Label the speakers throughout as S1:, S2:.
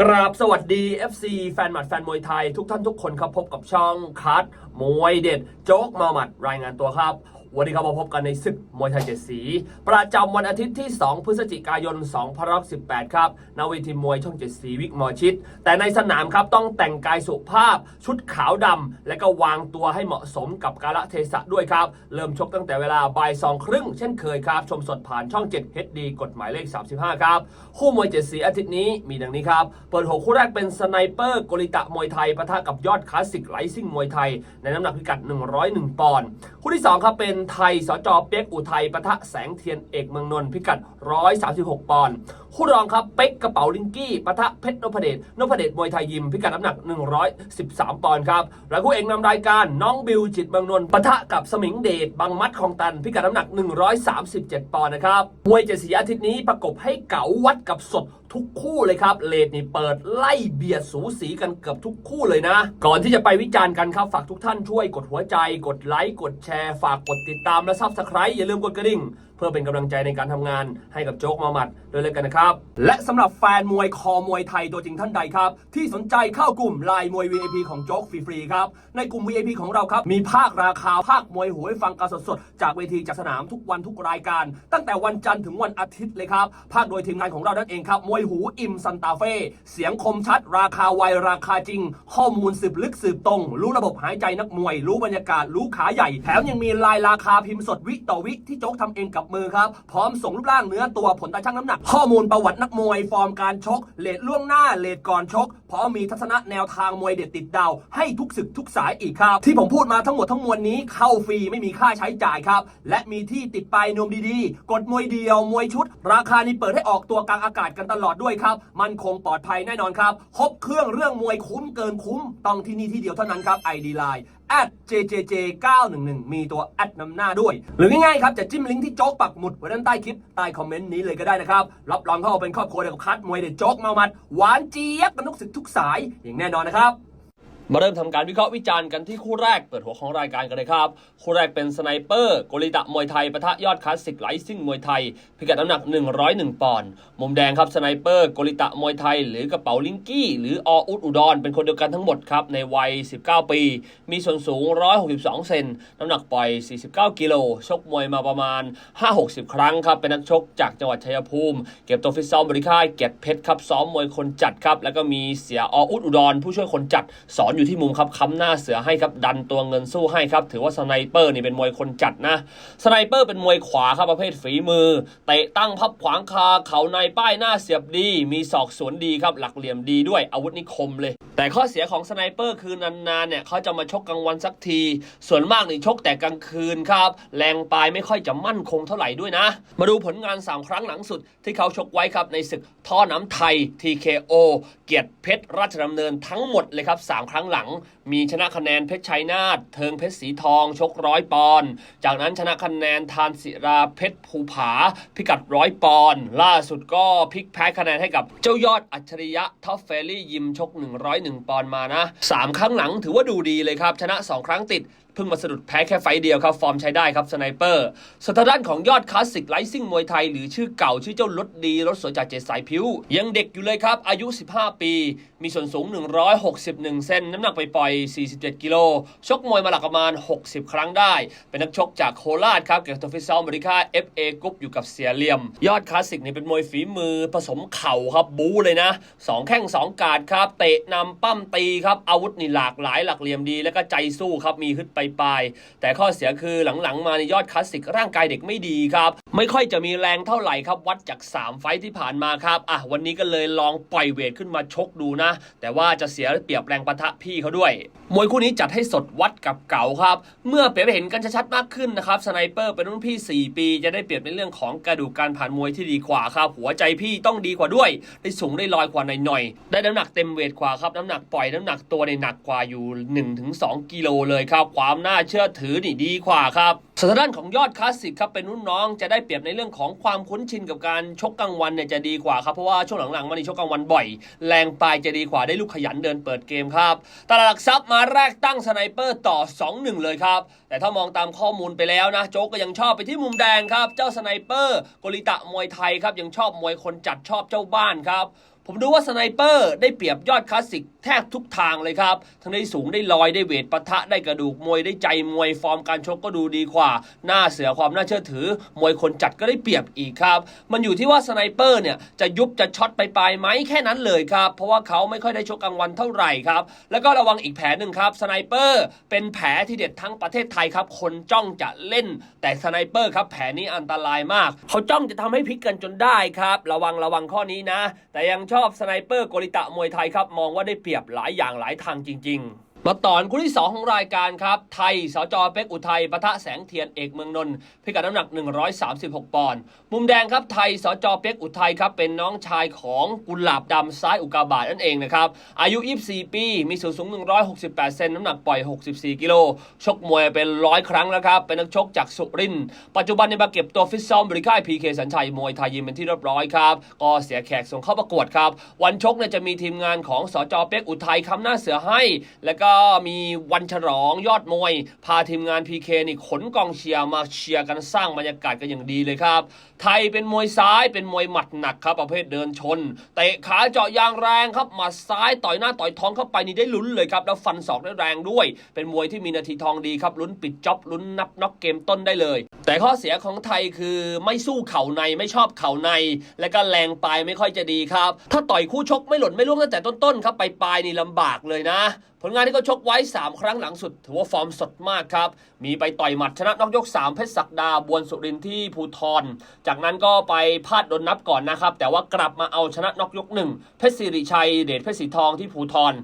S1: กราบสวัสดี FC แฟนหมัดแฟนมวยไทย ทุกท่านทุกคนครับพบกับช่องคัดมวยเด็ด โจ๊กมาหมัดรายงานตัวครับ วันนี้ครับมาพบกันในศึกมวยไทยเจ็ดสี ประจำวันอาทิตย์ที่ 2 พฤศจิกายน2518 ครับณเวทีมวยช่องเจ็ดสีวิกมอชิดแต่ในสนามครับต้องแต่งกายสุภาพ ชุดขาวดำ และก็วางตัวให้เหมาะสมกับกาลเทศะด้วยครับ เริ่มชกตั้งแต่เวลาบ่ายสองครึ่งเช่นเคยครับ ชมสดผ่านช่อง 7 HD กฎหมายเลข 35 ครับ คู่มวยเจ็ดสีอาทิตย์นี้มีดังนี้ครับเปิดหัวคู่แรกเป็นสไนเปอร์กลิตะมวยไทยปะทะกับยอดคลาสสิกไลซิ่งมวยไทย ในน้ำหนักพิกัด 101 ปอนด์คู่ที่2ครับเป็นไทย สจเปียกอุทัยปะทะแสงเทียนเอกเมืองนนท์พิกัด 136 ปอนด์ คู่รองครับเป็กกระเป๋าลิงกี้ปะทะเพชรนพเดชนพเดชมวยไทยยิมพิกัดน้ำหนัก 113 ปอนด์ครับและคู่เอกนำรายการน้องบิวจิตเมืองนนท์ปะทะกับสมิงเดชบางมัดคลองตัน พิกัดน้ำหนัก 137 ปอนด์นะครับมวยเจ็ดสีอาทิตย์นี้ประกบให้เก๋าวัดกับสดทุกคู่เลยครับ เลดนี่เปิดไล่เบียดสูสีกันเกือบทุกคู่เลยนะ ก่อนที่จะไปวิจารณ์กันครับ ฝากทุกท่านช่วยกดหัวใจ กดไลค์ กดแชร์ ฝากกดติดตามและซับสไคร b ์อย่าลืมกดกระดิ่ง เพื่อเป็นกำลังใจในการทำงานให้กับโจ๊กมาหมัดด้วยเลยกันนะครับ และสำหรับแฟนมวยคอมวยไทยตัวจริงท่านใดครับ ที่สนใจเข้ากลุ่มไลน์มวย VIP ของโจ๊กฟรีๆครับในกลุ่ม VIP ของเราครับมีภาคราคาภาคมวยหูให้ฟังกันสดๆจากเวทีจากสนามทุกวันทุกรายการ ตั้งแต่วันจันทร์ถึงวันอาทิตย์เลยครับภาคโดยทีมงานของเรานั่นเองครับมวยหูอิมซันตาเฟ่เสียงคมชัด ราคาไวราคาจริง ข้อมูลสืบลึกสืบตรง รู้ระบบหายใจนักมวย รู้บรรยากาศรู้ขาใหญ่ แถมยังมีลายราคาพิมพ์สดวิต่อวิที่โจ๊กทำเองกับมือครับ พร้อมส่งรูปร่างเนื้อตัวผลตาชั่งน้ำหนัก ข้อมูลประวัตินักมวย ฟอร์มการชก เลทล่วงหน้า เลทก่อนชก พร้อมมีทัศนะแนวทางมวยเด็ดติดดาว ให้ทุกศึกทุกสายอีกครับ ที่ผมพูดมาทั้งหมดทั้งมวลนี้เข้าฟรีไม่มีค่าใช้จ่ายครับ และมีที่ติดปลายนวมดีๆ กดมวยเดียวมวยชุด ราคานี้เปิดให้ออกตัวกลางอากาศกันตลอดด้วยครับ มันคงปลอดภัยแน่นอนครับ ครบเครื่องเรื่องมวยคุ้มเกินคุ้ม ต้องที่นี่ที่เดียวเท่านั้นครับ ID Line at jjj 911 มีตัวแอดนำหน้าด้วย หรือง่ายๆครับ จะจิ้มลิงก์ที่โจ๊กปักหมุดไว้ด้านใต้คลิป ใต้คอมเมนต์นี้เลยก็ได้นะครับ รับรองเข้าเป็นครอบครัวเดียวกับคัดมวยเด็ดโจ๊กเมามัด หวานเจี๊ยบกันทุกสึกทุกสายอย่างแน่นอนนะครับ มาเริ่มทำการวิเคราะห์วิจารณ์กันที่คู่แรกเปิดหัวของรายการกันเลยครับ คู่แรกเป็นสไนเปอร์โกลิตะมวยไทยปะทะยอดคลาสสิกไลซิ่งมวยไทย พิกัดน้ำหนัก 101 ปอนด์มุมแดงครับสไนเปอร์โกลิตะมวยไทย หรือกระเป๋าลิงกี้ หรือออุดอุดรเป็นคนเดียวกันทั้งหมดครับในวัย 19 ปี มีส่วนสูง 162 เซนน้ำหนักปล่อย 49 กิโลชกมวยมาประมาณ 5-60 ครั้งครับเป็นนักชกจากจังหวัดชัยภูมิ เก็บตัวฟิตซ้อมบริค่ายเกียรติเพชรครับซ้อมมวยคนจัดครับแล้วก็มีเสียออุดอุดรผู้ช่วยคนจัดสอนอยู่ที่มุมครับค้ำหน้าเสือให้ครับดันตัวเงินสู้ให้ครับถือว่าสไนเปอร์นี่เป็นมวยคนจัดนะสไนเปอร์เป็นมวยขวาครับประเภทฝีมือเตะตั้งพับขวางคาเขาในป้ายหน้าเสียบดี มีศอกสวนดีครับหลักเหลี่ยมดีด้วยอาวุธนิคมเลย แต่ข้อเสียของสไนเปอร์คือนานๆเนี่ยเขาจะมาชกกลางวันสักที ส่วนมากนี่ชกแต่กลางคืนครับแรงปลายไม่ค่อยจะมั่นคงเท่าไหร่ด้วยนะ มาดูผลงาน 3 ครั้งหลังสุดที่เขาชกไว้ครับในศึกท่อน้ำไทย TKO เกียรติเพชรราชดำเนินทั้งหมดเลยครับ3ครั้งหลัง มีชนะคะแนนเพชรชัยนาทเทิงเพชรสีทอง ชกร้อยปอนด์จากนั้นชนะคะแนนทานศิราเพชรภูผา พิกัดร้อยปอนด์ล่าสุดก็พลิกแพ้คะแนนให้กับเจ้ายอดอัจฉริยะท็อปเฟรลี่ยิมชก 101 ปอนด์มานะ 3 ครั้งหลังถือว่าดูดีเลยครับ ชนะ 2 ครั้งติดเพิ่งมาสะดุดแพ้แค่ไฟเดียวครับ ฟอร์มใช้ได้ครับสไนเปอร์สถานด้านของยอดคลาสสิกไลซิ่งมวยไทย หรือชื่อเก่าชื่อเจ้ารถดีรถสวยจากเจสายผิว ยังเด็กอยู่เลยครับอายุ 15 ปี มีส่วนสูง 161 เซนน้ำหนักปล่อย47 กิโล ชกมวยมาหลักประมาณ 60 ครั้งได้ เป็นนักชกจากโคราชครับ เกี่ยวกับฟิซอลบริค่า FA กรุ๊ปอยู่กับเสียเหลี่ยม ยอดคลาสสิกนี่เป็นมวยฝีมือผสมเข่าครับ บู๊เลยนะสองแข้งสองกาดครับ เตะนำปั้มตีครับ อาวุธนี่หลากหลายหลักเหลี่ยมดี แล้วก็ใจสู้ครับมีฮึดไปปลายๆแต่ข้อเสียคือหลังๆ มาในยอดคลาสสิกร่างกายเด็กไม่ดีครับไม่ค่อยจะมีแรงเท่าไหร่ครับวัดจาก 3 ไฟท์ที่ผ่านมาครับอะวันนี้ก็เลยลองปล่อยเวทขึ้นมาชกดูนะ แต่ว่าจะเสียเปรียบแรงปะทะพี่เขาด้วย มวยคู่นี้จัดให้สดวัดกับเก่าครับ เมื่อเปรียบเห็นกันชัดๆมากขึ้นนะครับสไนเปอร์เป็นรุ่นพี่ 4 ปี จะได้เปรียบในเรื่องของกระดูกการผ่านมวยที่ดีกว่าครับ หัวใจพี่ต้องดีกว่าด้วย ได้สูงได้ลอยกว่าหน่อยๆ ได้น้ำหนักเต็มเวทกว่าครับ น้ำหนักปล่อยน้ำหนักตัวในหนักกว่าอยู่ 1-2 กิโลเลยครับ ความน่าเชื่อถือนี่ดีกว่าครับส่วนทางด้านของยอดคลาสสิกครับเป็นรุ่นน้องจะได้เปรียบในเรื่องของความคุ้นชินกับการชกกลางวันเนี่ยจะดีกว่าครับเพราะว่าช่วงหลังๆมานี่ชกกลางวันบ่อย แรงปลายจะดีกว่าได้ลูกขยันเดินเปิดเกมครับตลาดหลักทรัพย์มาแรกตั้งสไนเปอร์ต่อ 2-1 เลยครับ แต่ถ้ามองตามข้อมูลไปแล้วนะ โจ๊กก็ยังชอบไปที่มุมแดงครับ เจ้าสไนเปอร์กลิตะมวยไทยครับ ยังชอบมวยคนจัดชอบเจ้าบ้านครับ ผมดูว่าสไนเปอร์ได้เปรียบยอดคลาสสิก แทบทุกทางเลยครับ ทั้งได้สูงได้ลอยได้เวทปะทะได้กระดูกมวยได้ใจมวยฟอร์มการชกก็ดูดีกว่า หน้าเสือความน่าเชื่อถือ มวยคนจัดก็ได้เปรียบอีกครับ มันอยู่ที่ว่าสไนเปอร์เนี่ยจะยุบจะช็อตไปปลายไหมแค่นั้นเลยครับ เพราะว่าเขาไม่ค่อยได้ชกกลางวันเท่าไหร่ครับ แล้วก็ระวังอีกแผลหนึ่งครับสไนเปอร์เป็นแผลที่เด็ดทั้งประเทศไทยครับคนจ้องจะเล่น แต่สไนเปอร์ครับแผลนี้อันตรายมาก เขาจ้องจะทำให้พลิกกันจนได้ครับ ระวังระวังข้อนี้นะ แต่ยังชอบสไนเปอร์โกริตะมวยไทยครับมองว่าได้เปรียบหลายอย่างหลายทางจริง มาตอนคู่ที่ 2 ของรายการครับ ไทยสจเป็กอุทัยปะทะแสงเทียนเอกเมืองนนท์พิกัดน้ำหนัก 136 ปอนด์มุมแดงครับไทยสจเป็กอุทัยครับเป็นน้องชายของกุหลาบดำซ้ายอุกาบาตนั่นเองนะครับ อายุ 24 ปี มีส่วนสูง 168 เซนน้ำหนักปล่อย 64 กิโล ชกมวยเป็นร้อยครั้งแล้วครับ เป็นนักชกจากสุรินทร์ปัจจุบันในมาเก็บตัวฟิตซ้อมบริค่ายพีเคสัญชัยมวยไทยยิมเป็นที่เรียบร้อยครับก็เสียแขกส่งเข้าประกวดครับวันชกเนี่ยจะมีทีมงานของสจเป็กอุทัยคำหน้าเสือให้ แล้วก็็มีวันฉลองยอดมวย พาทีมงาน PK นี่ขนกองเชียร์มาเชียร์กันสร้างบรรยากาศกันอย่างดีเลยครับ ไทยเป็นมวยซ้ายเป็นมวยหมัดหนักครับประเภทเดินชนเตะขาเจาะยางแรงครับหมัดซ้ายต่อยหน้าต่อยท้องเข้าไปนี่ได้ลุ้นเลยครับแล้วฟันศอกได้แรงด้วย เป็นมวยที่มีนาทีทองดีครับลุ้นปิดจ็อบลุ้นนับน็อกเกมต้นได้เลย แต่ข้อเสียของไทยคือไม่สู้เข่าในไม่ชอบเข่าใน และก็แรงปลายไม่ค่อยจะดีครับ ถ้าต่อยคู่ชกไม่หล่นไม่ล่วงตั้งแต่ต้นๆครับไปปลายนี่ลำบากเลยนะ ผลงานที่เขาชกไว้ 3 ครั้งหลังสุด ถือว่าฟอร์มสดมากครับ มีไปต่อยหมัดชนะนอกยก 3 เพชรศักดาบวนสุรินที่ภูทรจากนั้นก็ไปพลาดโดนนับก่อนนะครับ แต่ว่ากลับมาเอาชนะนอกยกหนึ่งเพชรสิริชัย เดชเพชรสีทองที่ภูทร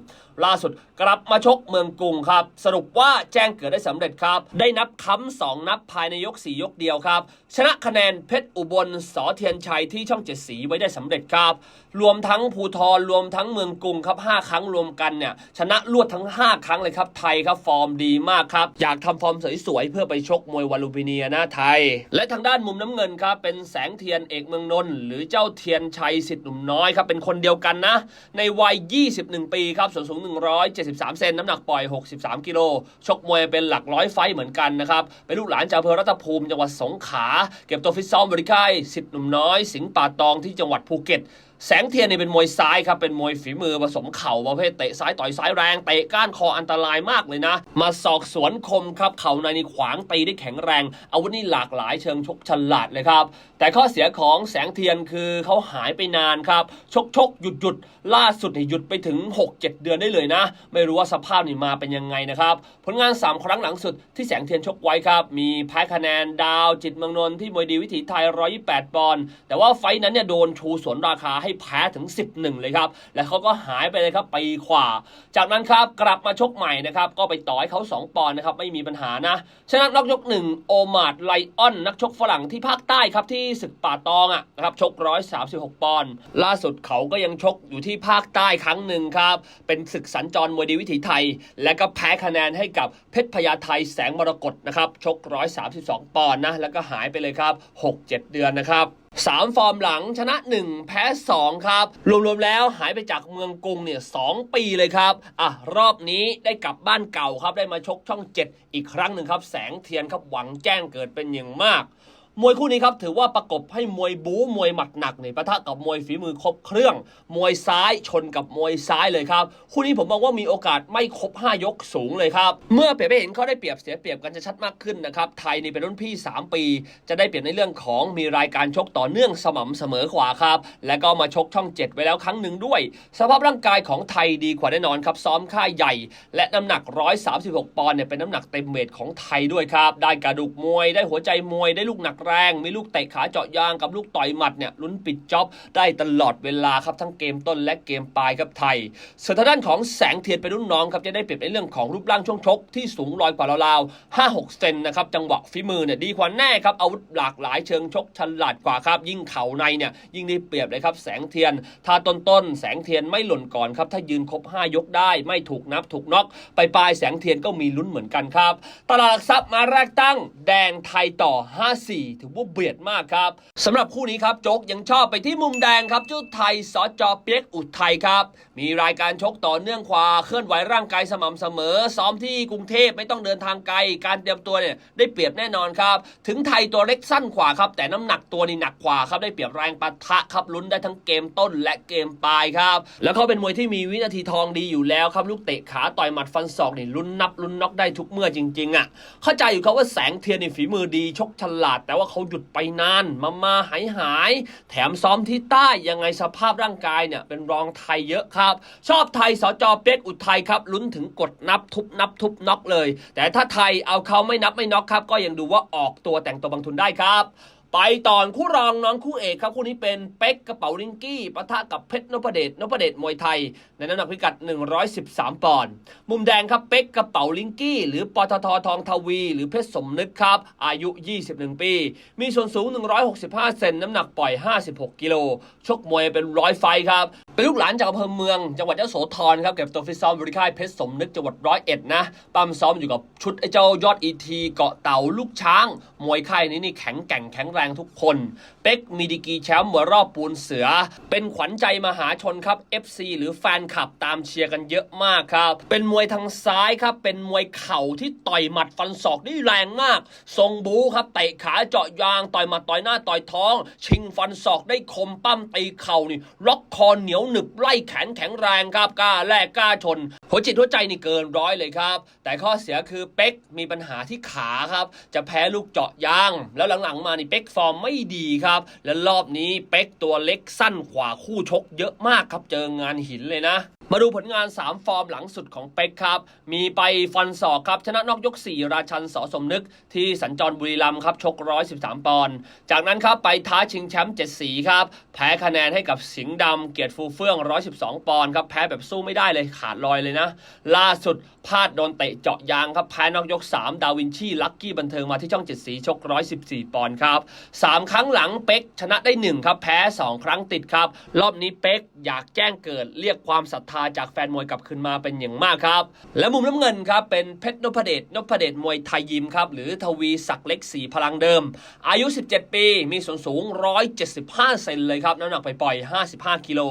S1: ล่าสุดกลับมาชกเมืองกรุงครับ สรุปว่าแจ้งเกิดได้สำเร็จครับ ได้นับค้ำสองนับภายในยก 4 ยกเดียวครับ ชนะคะแนนเพชรอุบลสอเทียนชัยที่ช่องเจ็ดสีไว้ได้สำเร็จครับ รวมทั้งภูทรรวมทั้งเมืองกรุงครับ5ครั้งรวมกันเนี่ยชนะรวดทั้ง 5 ครั้งเลยครับไทยครับฟอร์มดีมากครับอยากทำฟอร์มสวยๆเพื่อไปชกมวยวาลูปิเนียนะไทย และทางด้านมุมน้ำเงินครับเป็นแสงเทียนเอกเมืองนนท์หรือเจ้าเทียนชัยสิทธิ์หนุ่มน้อยครับเป็นคนเดียวกันนะ ในวัย 21 ปีครับส่วนสูง173 เซนน้ำหนักปล่อย 63 กิโล ชกมวยเป็นหลักร้อยไฟเหมือนกันนะครับ เป็นลูกหลานจากอำเภอรัตภูมิจังหวัดสงขลาเก็บตัวฟิตซ้อมบริค่ายสิทธิ์หนุ่มน้อย สิงห์ป่าตองที่จังหวัดภูเก็ตแสงเทียนนี่เป็นมวยซ้ายครับ เป็นมวยฝีมือผสมเข่าประเภทเตะซ้ายต่อยซ้ายแรงเตะก้านคออันตรายมากเลยนะ มาสอกสวนคมครับ เข่าในนี่ขวางตีได้แข็งแรง อาวุธนี่หลากหลายเชิงชกฉลาดเลยครับ แต่ข้อเสียของแสงเทียนคือเขาหายไปนานครับชกชกหยุดหยุดล่าสุดนี่หยุดไปถึง 6-7 เดือนได้เลยนะ ไม่รู้ว่าสภาพนี่มาเป็นยังไงนะครับ ผลงาน 3 ครั้งหลังสุดที่แสงเทียนชกไว้ครับ มีแพ้คะแนนดาวจิตเมืองนนท์ที่มวยดีวิถีไทย 128 ปอนด์แต่ว่าไฟนั้นเนี่ยโดนชูสวนราคาให้แพ้ถึง 11 เลยครับ และเขาก็หายไปเลยครับปีขวาจากนั้นครับกลับมาชกใหม่นะครับก็ไปต่อยเขา 2 ปอนด์นะครับไม่มีปัญหานะชนะนอกยกหนึ่งโอมาดไลออนนักชกฝรั่งที่ภาคใต้ครับที่ศึกป่าตองอะนะครับชก 136 ปอนด์ล่าสุดเขาก็ยังชกอยู่ที่ภาคใต้ครั้งหนึ่งครับ เป็นศึกสัญจรมวยดีวิถีไทย และก็แพ้คะแนนให้กับเพชรพญาไทยแสงมรกตนะครับชก 132 ปอนด์นะแล้วก็หายไปเลยครับ 6-7 เดือนนะครับสามฟอร์มหลังชนะ 1 แพ้ 2 ครับ รวมๆแล้วหายไปจากเมืองกรุงเนี่ยสปีเลยครับ อะ รอบนี้ได้กลับบ้านเก่าครับ ได้มาชกช่อง 7 อีกครั้งหนึ่งครับ แสงเทียนครับหวังแจ้งเกิดเป็นอย่างมาก มวยคู่นี้ครับถือว่าประกบให้มวยบู๊มวยหมัดหนักเนี่ยปะทะกับมวยฝีมือครบเครื่อง มวยซ้ายชนกับมวยซ้ายเลยครับคู่นี้ผมมองว่ามีโอกาสไม่ครบ 5 ยกสูงเลยครับเมื่อเปรียบไปเห็นเขาได้เปรียบเสียเปรียบกันจะชัดมากขึ้นนะครับไทยนี่เป็นรุ่นพี่ 3 ปี จะได้เปรียบในเรื่องของมีรายการชกต่อเนื่องสม่ำเสมอกว่าครับและก็มาชกช่อง 7 ไว้แล้วครั้งหนึ่งด้วย สภาพร่างกายของไทยดีกว่าแน่นอนครับซ้อมค่ายใหญ่ และน้ำหนัก 136 ปอนด์เนี่ยเป็นน้ำหนักเต็มเวทของไทยด้วยครับได้กระดูกมวยได้หัวใจมวยได้ลูกหนักแรง มีลูกเตะขาเจาะยางกับลูกต่อยหมัดเนี่ยลุ้นปิดจ็อบได้ตลอดเวลาครับทั้งเกมต้นและเกมปลายครับไทยส่วนทางด้านของแสงเทียนเป็นรุ่นน้องครับจะได้เปรียบในเรื่องของรูปร่างช่วงชกที่สูงลอยกว่าเราวๆ5-6เซนนะครับจังหวะฝีมือเนี่ยดีกว่าแน่ครับอาวุธหลากหลายเชิงชกฉลาดกว่าครับ ยิ่งเข่าในเนี่ยยิ่งได้เปรียบเลยครับแสงเทียน ถ้าต้นๆแสงเทียนไม่หล่นก่อนครับถ้ายืนครบ5ยกได้ ไม่ถูกนับถูกน็อกไปปลายแสงเทียนก็มีลุ้นเหมือนกันครับ ตลาดหลักทรัพย์มาแรกตั้ง แดงไทยต่อ 54ถือว่าเบียดมากครับสำหรับคู่นี้ครับโจ๊กยังชอบไปที่มุมแดงครับเจ้าไทยสจเปียกอุทัยครับ มีรายการชกต่อเนื่องกว่าเคลื่อนไหวร่างกายสม่ำเสมอ ซ้อมที่กรุงเทพไม่ต้องเดินทางไกล การเตรียมตัวเนี่ยได้เปรียบแน่นอนครับ ถึงไทยตัวเล็กสั้นกว่าครับ แต่น้ำหนักตัวนี่หนักกว่าครับได้เปรียบแรงปะทะครับลุ้นได้ทั้งเกมต้นและเกมปลายครับ แล้วเขาเป็นมวยที่มีวินาทีทองดีอยู่แล้วครับลูกเตะขาต่อยหมัดฟันศอกนี่ลุ้นนับลุ้นน็อกได้ทุกเมื่อจริงๆอะเข้าใจอยู่ครับว่าแสงเทียนนี่ฝีมือดีชกฉลาดแต่ว่าเขาหยุดไปนาน มามาหายหาย แถมซ้อมที่ใต้ยังไงสภาพร่างกายเนี่ยเป็นรองไทยเยอะครับ ชอบไทยสจเป็กอุทัยครับลุ้นถึงกดนับทุบนับทุบน็อกเลย แต่ถ้าไทยเอาเขาไม่นับไม่น็อกครับ ก็ยังดูว่าออกตัวแต่งตัวบางทุนได้ครับ ไปตอนคู่รองน้องคู่เอกครับ คู่นี้เป็นเป็กกระเป๋าลิงกี้ปะทะกับเพชรนพเดชนพเดชมวยไทย ในน้ำหนักพิกัด 113 ปอนด์มุมแดงครับเป็กกระเป๋าลิงกี้ หรือปตททองทวี หรือเพชรสมนึกครับ อายุ 21 ปี มีส่วนสูง 165 เซนน้ำหนักปล่อย 56 กิโลชกมวยเป็นร้อยไฟครับเป็นลูกหลานจากอำเภอเมือง จังหวัดยโสธรครับเก็บตัวฟิตซ้อมบริค่ายเพชรสมนึกจังหวัดร้อยเอ็ดนะปั้มซ้อมอยู่กับชุดไอ้เจ้ายอดอีทีเกาะเต่าลูกช้าง มวยค่ายนี้นี่แข็งแกร่งแข็งแรงทุกคน เป็กมีดีกีแชมป์มวรอบปูนเสือ เป็นขวัญใจมหาชนครับ FC หรือแฟนคลับตามเชียร์กันเยอะมากครับ เป็นมวยทางซ้ายครับ เป็นมวยเข่าที่ต่อยหมัดฟันศอกได้แรงมาก ทรงบูครับเตะขาเจาะยางต่อยหมัดต่อยหน้าต่อยท้อง ชิงฟันศอกได้คมปั้มตีเข่านี่ล็อกคอเหนียวหนึบไล่แขนแข็งแรงครับกล้าแลกกล้าชนหัวจิตหัวใจนี่เกินร้อยเลยครับ แต่ข้อเสียคือเป็กมีปัญหาที่ขาครับ จะแพ้ลูกเจาะยาง แล้วหลังๆมานี่เป็กฟอร์มไม่ดีครับ และรอบนี้เป็กตัวเล็กสั้นขวาคู่ชกเยอะมากครับ เจองานหินเลยนะ มาดูผลงาน 3 ฟอร์มหลังสุดของเป็กครับ มีไปฟันศอกครับ ชนะนอกยก 4 ราชันสอสมนึกที่สัญจรบุรีรัมย์ครับ ชก 113 ปอนด์ จากนั้นครับ ไปท้าชิงแชมป์7สีครับ แพ้คะแนนให้กับสิงห์ดำเกียรติฟูเฟื่อง 112 ปอนด์ครับ แพ้แบบสู้ไม่ได้เลยขาดลอยเลยนะ ล่าสุดพลาดโดนเตะเจาะยางครับ แพ้นอกยก 3 ดาวินชีลักกี้บันเทิงมาที่ช่อง7สีชก 114 ปอนด์ครับ3ครั้งหลังเป็กชนะได้1ครับแพ้ 2 ครั้งติดครับรอบนี้เป็กอยากแจ้งเกิดเรียกความศรัทธาจากแฟนมวยกลับคืนมาเป็นอย่างมากครับ และมุมน้ำเงินครับเป็นเพชรนพเดชนพเดชมวยไทยยิมครับหรือทวีศักดิ์เล็กสีพลังเดิม อายุ 17 ปีมีส่วนสูง 175 เซนเลยครับน้ำหนักไปปล่อย 55 กิโล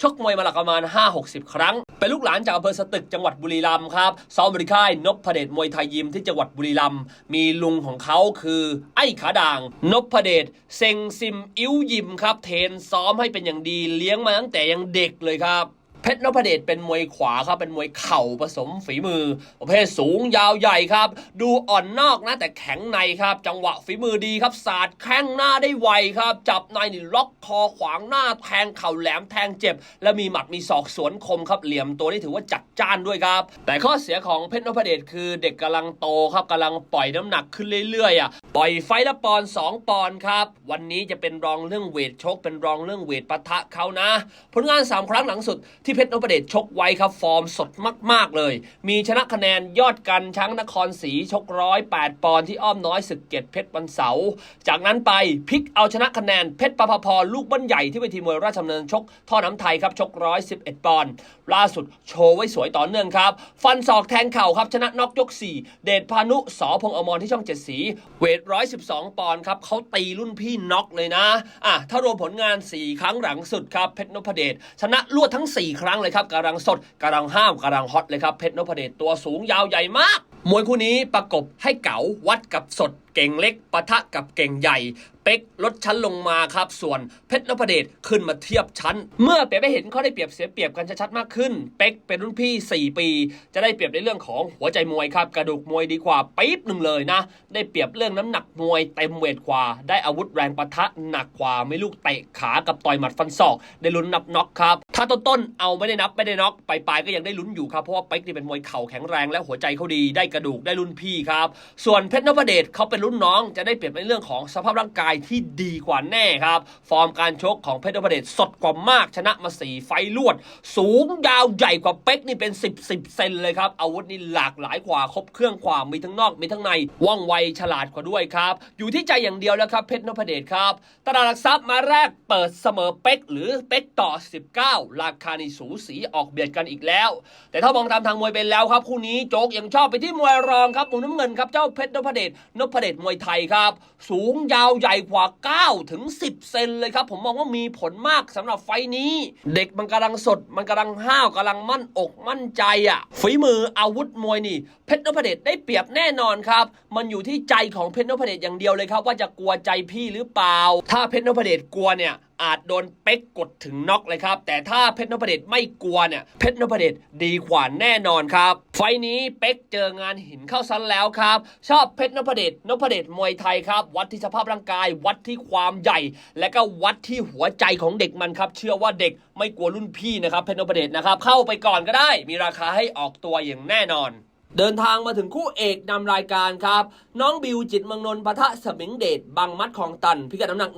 S1: ชกมวยมาหลักประมาณ 5-60 ครั้ง เป็นลูกหลานจากอำเภอสตึกจังหวัดบุรีรัมย์ครับซ้อมบริค่ายนพเดชมวยไทยยิมที่จังหวัดบุรีรัมย์มีลุงของเขาคือไอ้ขาด่างนพเดชเซงซิม อิ้วยิมครับเทนซ้อมให้เป็นอย่างดีเลี้ยงมาตั้งแต่ยังเด็กเลยครับ เพชรนพเดชเป็นมวยขวาครับ เป็นมวยเข่าผสมฝีมือ ประเภทสูงยาวใหญ่ครับ ดูอ่อนนอกนะแต่แข็งในครับ จังหวะฝีมือดีครับสาดแข้งหน้าได้ไวครับ จับในนี่ล็อกคอขวางหน้าแทงเข่าแหลมแทงเจ็บ และมีหมัดมีศอกสวนคมครับเหลี่ยมตัวนี่ถือว่าจัดจ้านด้วยครับ แต่ข้อเสียของเพชรนพเดชคือเด็กกำลังโตครับกำลังปล่อยน้ำหนักขึ้นเรื่อยๆอะปล่อยไฟละปอนสองปอนครับวันนี้จะเป็นรองเรื่องเวทชก เป็นรองเรื่องเวทปะทะเขานะ ผลงาน3ครั้งหลังสุดทีที่เพชรนพเดชชกไว้ครับ ฟอร์มสดมาก ๆ เลย มีชนะคะแนนยอดกันช้างนครศรีชกร้อยแปดปอนด์ที่อ้อมน้อยศึกเกตเพชรวันเสาร์จากนั้นไปพลิกเอาชนะคะแนนเพชรปภพรลูกบ้านใหญ่ที่เวทีมวยราชดำเนินชกท่อน้ำไทยครับชกร้อยสิบเอ็ดปอนด์ล่าสุดโชว์ไว้สวยต่อเนื่องครับ ฟันศอกแทงเข่าครับชนะน็อกยก 4 เดชพานุสอพงอมรที่ช่องเจ็ดสีเวทร้อยสิบสองปอนด์ครับเขาตีรุ่นพี่น็อกเลยนะอะถ้ารวมผลงาน 4 ครั้งหลังสุดครับเพชรนพเดชชนะรวดทั้ง 4ครั้งเลยครับกำลังสดกำลังห้ามกำลังฮอตเลยครับเพชรนพเดชตัวสูงยาวใหญ่มาก มวยคู่นี้ประกบให้เก๋าวัดกับสดเก่งเล็กปะทะกับเก่งใหญ่ เป็กลดชั้นลงมาครับ ส่วนเพชรนพเดชขึ้นมาเทียบชั้น เมื่อเปรียบให้เห็นข้อได้เปรียบเสียเปรียบกันชัดๆมากขึ้น เป็กเป็นรุ่นพี่ 4 ปี จะได้เปรียบในเรื่องของหัวใจมวยครับ กระดูกมวยดีกว่าปี๊บหนึ่งเลยนะ ได้เปรียบเรื่องน้ำหนักมวยเต็มเวทกว่า ได้อาวุธแรงปะทะหนักกว่าไม่ลูกเตะขากับต่อยหมัดฟันศอก ได้ลุ้นนับน็อกครับ ถ้าต้นๆเอาไม่ได้นับไม่ได้น็อกไปลายๆก็ยังได้ลุ้นอยู่ครับเพราะว่าเป็กนี่เป็นมวยเข่าแข็งแรงและหัวใจเขาดีได้กระดูกได้รุ่นพี่ครับ ส่วนเพชรนพเดชเขาเป็นรุ่นน้องจะได้เปรียบในเรื่องของสภาพร่างกายที่ดีกว่าแน่ครับ ฟอร์มการชกของเพชรนพเดชสดกว่ามากชนะมาสี่ไฟลวด สูงยาวใหญ่กว่าเป็กนี่เป็น 10 10เซนเลยครับอาวุธนี่หลากหลายกว่าครบเครื่องกว่ามีทั้งนอกมีทั้งในว่องไวฉลาดกว่าด้วยครับอยู่ที่ใจอย่างเดียวแล้วครับเพชรนพเดชครับตลาดหลักทรัพย์มาแรกเปิดเสมอเป็กหรือเป็กต่อ 19ราคานี่สูสีออกเบียดกันอีกแล้ว แต่ถ้ามองตามทางมวยไปแล้วครับคู่นี้โจ๊กยังชอบไปที่มวยรองครับมุมน้ำเงินครับเจ้าเพชรนพเดชนพเดชมวยไทยครับ สูงยาวใหญ่กว่า9ถึง10 เซนเลยครับ ผมมองว่ามีผลมากสำหรับไฟนี้ เด็กมันกำลังสดมันกำลังห้าวกำลังมั่นอกมั่นใจอะฝีมืออาวุธมวยนี่ เพชรนพเดชได้เปรียบแน่นอนครับ มันอยู่ที่ใจของเพชรนพเดชอย่างเดียวเลยครับ ว่าจะกลัวใจพี่หรือเปล่า ถ้าเพชรนพเดชกลัวเนี่ย อาจโดนเป๊กกดถึงน็อกเลยครับ แต่ถ้าเพชรนพเดชไม่กลัวเนี่ยเพชรนพเดชดีกว่าแน่นอนครับ ไฟนี้เป๊กเจองานหินเข้าซันแล้วครับ ชอบเพชรนพเดชนพเดชมวยไทยครับ วัดที่สภาพร่างกาย วัดที่ความใหญ่ และก็วัดที่หัวใจของเด็กมันครับ เชื่อว่าเด็กไม่กลัวรุ่นพี่นะครับเพชรนพเดชนะครับเข้าไปก่อนก็ได้ มีราคาให้ออกตัวอย่างแน่นอน เดินทางมาถึงคู่เอกนำรายการครับ น้องบิวจิตเมืองนนท์ปะทะสมิงเดชบางมัดของตัน พิกัดน้ำหนัก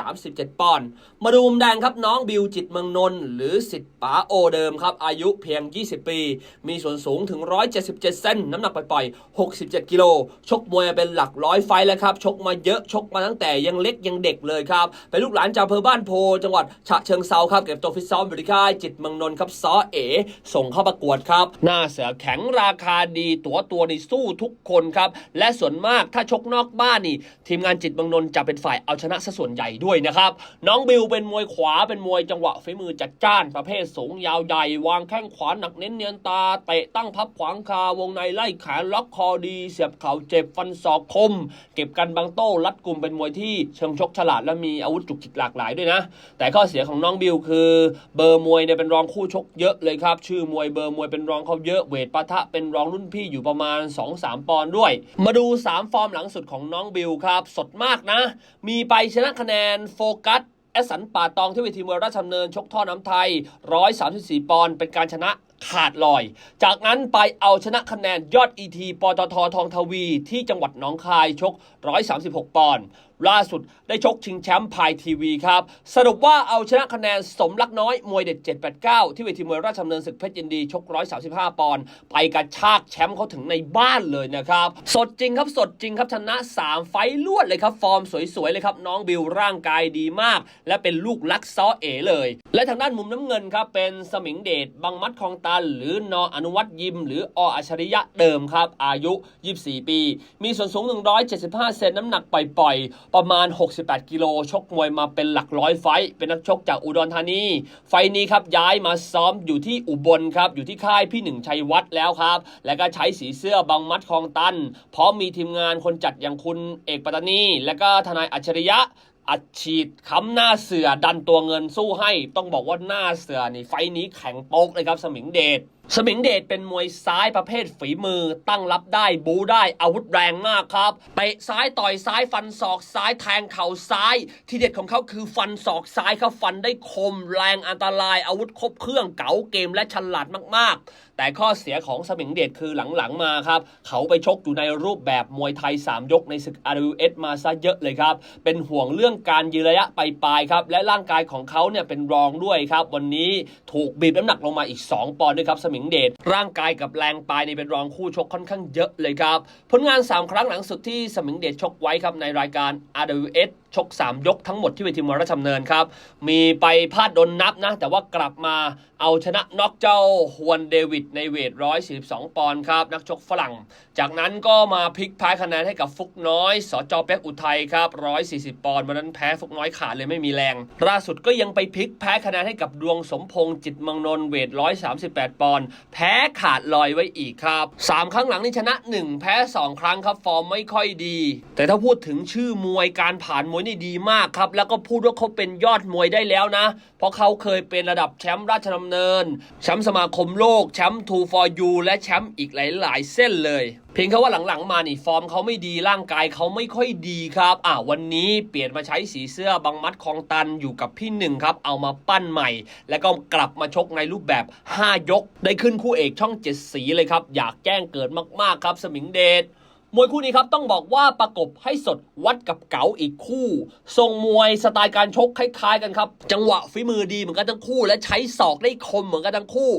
S1: 137 ปอนด์มาดูมุมแดงครับน้องบิวจิตเมืองนนท์หรือสิทธิ์ป๋าโอเดิมครับ อายุเพียง 20 ปี มีส่วนสูงถึง 177 เซนน้ำหนักปล่อยๆ 67 กิโล ชกมวยเป็นหลักร้อยไฟแล้วครับ ชกมาเยอะชกมาตั้งแต่ยังเล็กยังเด็กเลยครับเป็นลูกหลานจากอำเภอบ้านโพ จังหวัดฉะเชิงเซาครับเก็บตัวฟิตซ้อมบริค่ายจิตเมืองนนท์ครับซอเอส่งเข้าประกวดครับหน้าเสือแข็งราคาดีตัวตัวนี่สู้ทุกคนครับ และส่วนมากถ้าชกนอกบ้านนี่ ทีมงานจิตรเมืองนนจะเป็นฝ่ายเอาชนะซะส่วนใหญ่ด้วยนะครับ น้องบิวเป็นมวยขวาเป็นมวยจังหวะฝีมือจัดจ้านประเภทสูงยาวใหญ่ วางแข้งขวาหนักเน้นเนียนตาเตะตั้งพับขวางคาวงในไล่แขนล็อกคอดี เสียบเข่าเจ็บฟันศอกคม เก็บกันบางโต้รัดกลุ่มเป็นมวยที่เชิงชกฉลาดและมีอาวุธจุกจิกหลากหลายด้วยนะ แต่ข้อเสียของน้องบิวคือ เบอร์มวยเนี่ยเป็นรองคู่ชกเยอะเลยครับ ชื่อมวยเบอร์มวยเป็นรองเขาเยอะเวทปะทะเป็นรองรุ่นพี่อยู่ประมาณ 2-3 ปอนด์ด้วย มาดู 3 ฟอร์มหลังสุดของน้องบิวครับ สดมากนะ มีไปชนะคะแนนโฟกัสแอสันป่าตองที่เวทีมวยราชดำเนินชกท่อน้ำไทย 134 ปอนด์เป็นการชนะขาดลอย จากนั้นไปเอาชนะคะแนนยอด ET ปตททองทวี ที่จังหวัดหนองคายชก 136 ปอนด์ ล่าสุดได้ชกชิงแชมป์พายทีวีครับ สรุปว่าเอาชนะคะแนนสมรักน้อยมวยเด็ด 789 ที่เวทีมวยราชดำเนินศึกเพชรยินดีชก 135 ปอนด์ไปกระชากแชมป์เขาถึงในบ้านเลยนะครับ สดจริงครับสดจริงครับชนะ 3 ไฟลวดเลยครับ ฟอร์มสวยๆเลยครับ น้องบิวร่างกายดีมาก และเป็นลูกลักซ้อเอเลย และทางด้านมุมน้ำเงินครับเป็นสมิงเดชบังมัดคองตัน หรือนออนุวัตยิม หรือออัจฉริยะเดิมครับอายุ 24 ปี มีส่วนสูง 175 เซนน้ำหนักปล่อยๆประมาณ 68 กิโล ชกมวยมาเป็นหลักร้อยไฟ เป็นนักชกจากอุดรธานี ไฟนี้ครับย้ายมาซ้อมอยู่ที่อุบลครับ อยู่ที่ค่ายพี่หนึ่งชัยวัฒน์แล้วครับ และก็ใช้สีเสื้อบังมัดคลองตัน พร้อมมีทีมงานคนจัดอย่างคุณเอกปัตตานี และก็ทนายอัจฉริยะอัดฉีดค้ำหน้าเสือดันตัวเงินสู้ให้ ต้องบอกว่าหน้าเสือนี่ไฟนี้แข็งโป๊กเลยครับสมิงเดช สมิงเดชเป็นมวยซ้ายประเภทฝีมือ ตั้งรับได้บูได้อาวุธแรงมากครับเตะซ้ายต่อยซ้ายฟันศอกซ้ายแทงเข่าซ้าย ที่เด็ดของเขาคือฟันศอกซ้ายเขาฟันได้คม แรงอันตรายอาวุธครบเครื่องเก๋าเกมและฉลาดมากๆ แต่ข้อเสียของสมิงเดชคือหลังๆมาครับ เขาไปชกอยู่ในรูปแบบมวยไทย 3 ยกในศึก RWS มาซะเยอะเลยครับ เป็นห่วงเรื่องการยืนระยะไปปลายครับ และร่างกายของเขาเนี่ยเป็นรองด้วยครับ วันนี้ถูกบีบน้ำหนักลงมาอีก 2 ปอนด์ด้วยครับสมิงเดชร่างกายกับแรงปลายในเป็นรองคู่ชกค่อนข้างเยอะเลยครับ ผลงาน 3 ครั้งหลังสุดที่สมิงเดชชกไว้ครับในรายการ RWS ชก 3 ยกทั้งหมดที่เวทีมวยราชดำเนินครับ มีไปพลาดโดนนับนะ แต่ว่ากลับมาเอาชนะน็อกเจ้าฮวนเดวิดในเวท 142 ปอนด์ครับ นักชกฝรั่ง จากนั้นก็มาพลิกแพ้คะแนนให้กับฟุกน้อย สจอเป็กอุทัยครับ 140 ปอนด์วันนั้นแพ้ฟุกน้อยขาดเลยไม่มีแรง ล่าสุดก็ยังไปพลิกแพ้คะแนนให้กับดวงสมพงษ์จิตมืองนนท์เวท 138 ปอนด์แพ้ขาดลอยไว้อีกครับ 3 ครั้งหลังนี่ชนะ 1 แพ้ 2 ครั้งครับฟอร์มไม่ค่อยดี แต่ถ้าพูดถึงชื่อมวยการผ่านมวยนี่ดีมากครับ แล้วก็พูดว่าเขาเป็นยอดมวยได้แล้วนะ เพราะเขาเคยเป็นระดับแชมป์ราชดำเนิน แชมป์สมาคมโลก แชมป์ทูฟอร์ยูและแชมป์อีกหลาย ๆ เส้นเลย เพียงแค่ว่าหลัง ๆ มานี่ฟอร์มเขาไม่ดีร่างกายเขาไม่ค่อยดีครับ อ่าวันนี้เปลี่ยนมาใช้สีเสื้อบังมัดคลองตันอยู่กับพี่หนึ่งครับ เอามาปั้นใหม่ แล้วก็กลับมาชกในรูปแบบ 5 ยก ได้ขึ้นคู่เอกช่องเจ็ดสีเลยครับ อยากแจ้งเกิดมาก ๆ ครับ สมิงเดช มวยคู่นี้ครับต้องบอกว่าประกบให้สดวัดกับเก๋าอีกคู่ ทรงมวยสไตล์การชกคล้ายๆ กันครับ จังหวะฝีมือดีเหมือนกันทั้งคู่ และใช้ศอกได้คมเหมือนกันทั้งคู่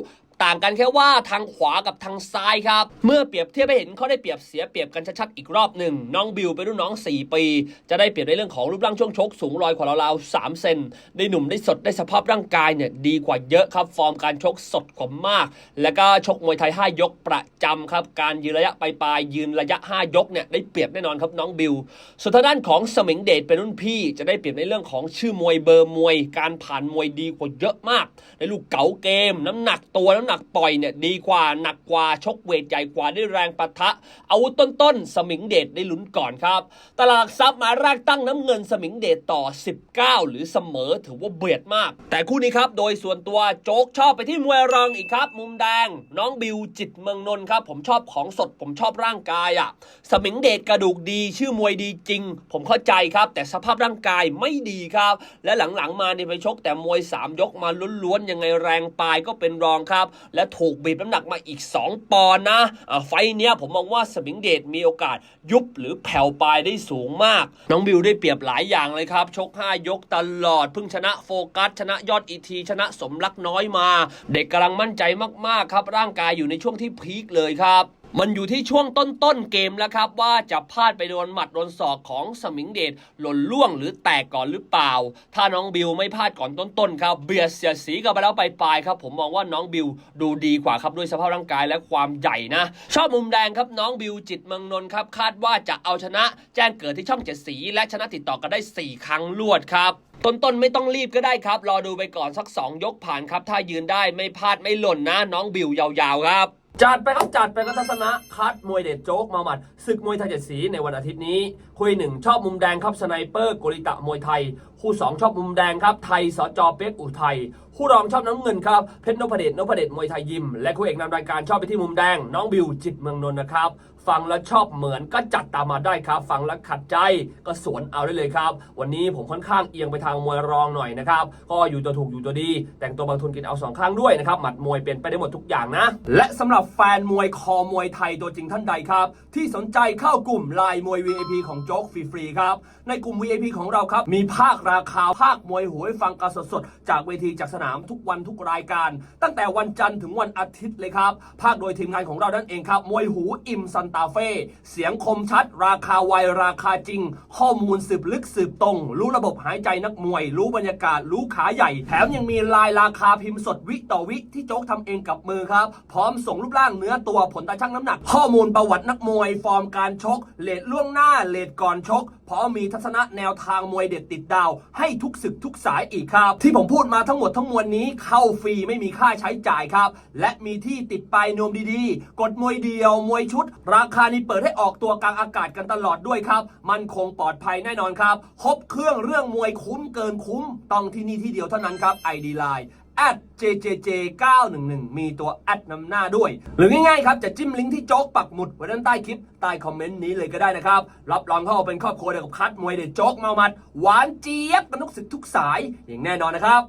S1: ต่างกันแค่ว่าทางขวากับทางซ้ายครับ เมื่อเปรียบเทียบให้เห็นเขาได้เปรียบเสียเปรียบกันชัดๆอีกรอบหนึ่งน้องบิวเป็นรุ่นน้อง 4 ปี จะได้เปรียบในเรื่องของรูปร่างช่วงชกสูงลอยกว่าราวๆ3เซนได้หนุ่มได้สดได้สภาพร่างกายเนี่ยดีกว่าเยอะครับ ฟอร์มการชกสดกว่ามาก แล้วก็ชกมวยไทย 5 ยกประจำครับ การยืนระยะปลายๆยืนระยะ 5 ยกเนี่ยได้เปรียบแน่นอนครับน้องบิวส่วนทางด้านของสมิงเดชเป็นรุ่นพี่ จะได้เปรียบในเรื่องของชื่อมวยเบอร์มวย การผ่านมวยดีกว่าเยอะมากในลูกเก๋าเกม น้ำหนักตัวน้ำหนักปล่อยเนี่ยดีกว่าหนักกว่าชกเวทใหญ่กว่าได้แรงปะทะ อาวุธต้นๆ สมิงเดชได้ลุ้นก่อนครับ ตลาดหลักทรัพย์มาแรกตั้งน้ำเงินสมิงเดชต่อ 19 หรือเสมอถือว่าเบียดมาก แต่คู่นี้ครับโดยส่วนตัวโจ๊กชอบไปที่มวยรองอีกครับ มุมแดง น้องบิวจิตเมืองนนท์ครับ ผมชอบของสดผมชอบร่างกายอะ่ะ สมิงเดชกระดูกดี ชื่อมวยดีจริง ผมเข้าใจครับ แต่สภาพร่างกายไม่ดีครับ และหลังๆมาเนี่ยไปชกแต่มวย 3 ยกมาล้วนๆยังไงแรงปลายก็เป็นรองครับและถูกบีบน้ำหนักมาอีก 2 ปอนด์นะไฟเนี้ยผมมองว่าสมิงเดชมีโอกาสยุบหรือแผ่วปลายได้สูงมาก น้องบิวได้เปรียบหลายอย่างเลยครับ ชก 5 ยกตลอดเพิ่งชนะโฟกัส ชนะยอดอีทีชนะสมรักน้อยมา เด็กกำลังมั่นใจมากๆครับ ร่างกายอยู่ในช่วงที่พีคเลยครับ มันอยู่ที่ช่วงต้นๆเกมแล้วครับ ว่าจะพลาดไปโดนหมัดโดนศอกของสมิงเดชหล่นล่วงหรือแตกก่อนหรือเปล่า ถ้าน้องบิวไม่พลาดก่อนต้นๆครับเบียดเสียสีกันไปแล้วปลายๆครับ ผมมองว่าน้องบิวดูดีกว่าครับด้วยสภาพร่างกายและความใหญ่นะ ชอบมุมแดงครับน้องบิวจิตเมืองนนท์ครับคาดว่าจะเอาชนะแจ้งเกิดที่ช่องเจ็ดสี และชนะติดต่อกันได้ 4 ครั้งรวดครับต้นๆไม่ต้องรีบก็ได้ครับรอดูไปก่อนสัก 2 ยกผ่านครับถ้ายืนได้ไม่พลาดไม่หล่นนะ น้องบิวยาวๆครับ จัดไปครับจัดไปก็ทัศนะคัดมวยเด็ดโจ๊กมาหมัดศึกมวยไทยเจ็ดสีในวันอาทิตย์นี้คุยหนึ่งชอบมุมแดงครับสไนเปอร์โกริตะมวยไทย คู่สองชอบมุมแดงครับไทยสจเป็กอุทัยคู่รองชอบน้ำเงินครับเพชรนพเดชนพเดชมวยไทยยิมและคู่เอกนำรายการชอบไปที่มุมแดงน้องบิวจิตเมืองนนท์นะครับ ฟังแล้วชอบเหมือนก็จัดตามมาได้ครับ ฟังแล้วขัดใจก็สวนเอาได้เลยครับ วันนี้ผมค่อนข้างเอียงไปทางมวยรองหน่อยนะครับ ก็อยู่ตัวถูกอยู่ตัวดี แต่งตัวบางทุนกินเอาสองข้างด้วยนะครับ หมัดมวยเป็นไปได้หมดทุกอย่างนะ และสำหรับแฟนมวยคอมวยไทยตัวจริงท่านใดครับ ที่สนใจเข้ากลุ่มลายมวย VIP ของโจ๊กฟรีๆครับ ในกลุ่ม VIP ของเราครับ มีภาคราคาภาคมวยหวยฟังกันสดๆจากเวทีจากสนามทุกวันทุกรายการ ตั้งแต่วันจันทร์ถึงวันอาทิตย์เลยครับภาคโดยทีมงานของเรานั่นเองครับมวยหูอิ่มซันตาเฟ่เสียงคมชัด ราคาไวราคาจริง ข้อมูลสืบลึกสืบตรง รู้ระบบหายใจนักมวย รู้บรรยากาศ รู้ขาใหญ่ แถมยังมีลายราคาพิมพ์สดวิต่อวิที่โจ๊กทำเองกับมือครับ พร้อมส่งรูปร่างเนื้อตัวผลตาชั่งน้ำหนัก ข้อมูลประวัตินักมวย ฟอร์มการชกเลทล่วงหน้าเลทก่อนชก พร้อมมีทัศนะแนวทางมวยเด็ดติดดาว ให้ทุกศึกทุกสายอีกครับ ที่ผมพูดมาทั้งหมดทั้งมวลนี้เข้าฟรีไม่มีค่าใช้จ่ายครับ และมีที่ติดปลายนวมดีๆ กดมวยเดียว มวยชุด ราคานี้เปิดให้ออกตัวกลางอากาศกันตลอดด้วยครับ มันคงปลอดภัยแน่นอนครับครบเครื่องเรื่องมวยคุ้มเกินคุ้มต้องที่นี่ที่เดียวเท่านั้นครับ ID Line at jjj 911มีตัวแอดนำหน้าด้วย หรือง่ายๆครับ จะจิ้มลิงก์ที่โจ๊กปักหมุดไว้ด้านใต้คลิป ใต้คอมเมนต์นี้เลยก็ได้นะครับ รับรองเข้าเป็นครอบครัวเดียวกับคัดมวยเด็ดโจ๊กเมามัด หวานเจี๊ยบกันทุกสึกทุกสายอย่างแน่นอนนะครับ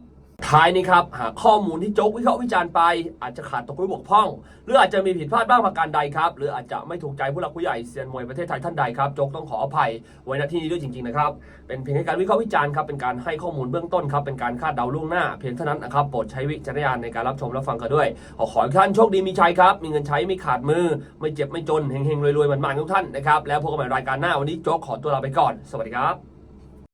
S1: ท้ายนี้ครับหากข้อมูลที่โจ๊กวิเคราะห์วิจารณ์ไป อาจจะขาดตกหรือบกพร่อง หรืออาจจะมีผิดพลาดบ้างประการใดครับ หรืออาจจะไม่ถูกใจผู้หลักผู้ใหญ่เซียนมวยประเทศไทยท่านใดครับโจ๊กต้องขออภัยไว้ณที่นี้ด้วยจริงๆนะครับเป็นเพียงแค่การวิเคราะห์วิจารณ์ครับเป็นการให้ข้อมูลเบื้องต้นครับเป็นการคาดเดาล่วงหน้าเพียงเท่านั้นนะครับโปรดใช้วิจารณญาณในการรับชมและฟังกันด้วย ขอขอให้ท่านโชคดีมีชัยครับมีเงินใช้ไม่ขาดมือ ไม่เจ็บไม่จนเฮงๆรวยๆมันๆทุกท่านนะครับแล้วพบกันใหม่รายการหน้าวันนี้โจ๊กขอตัวลาไปก่อน สวัสดีครับ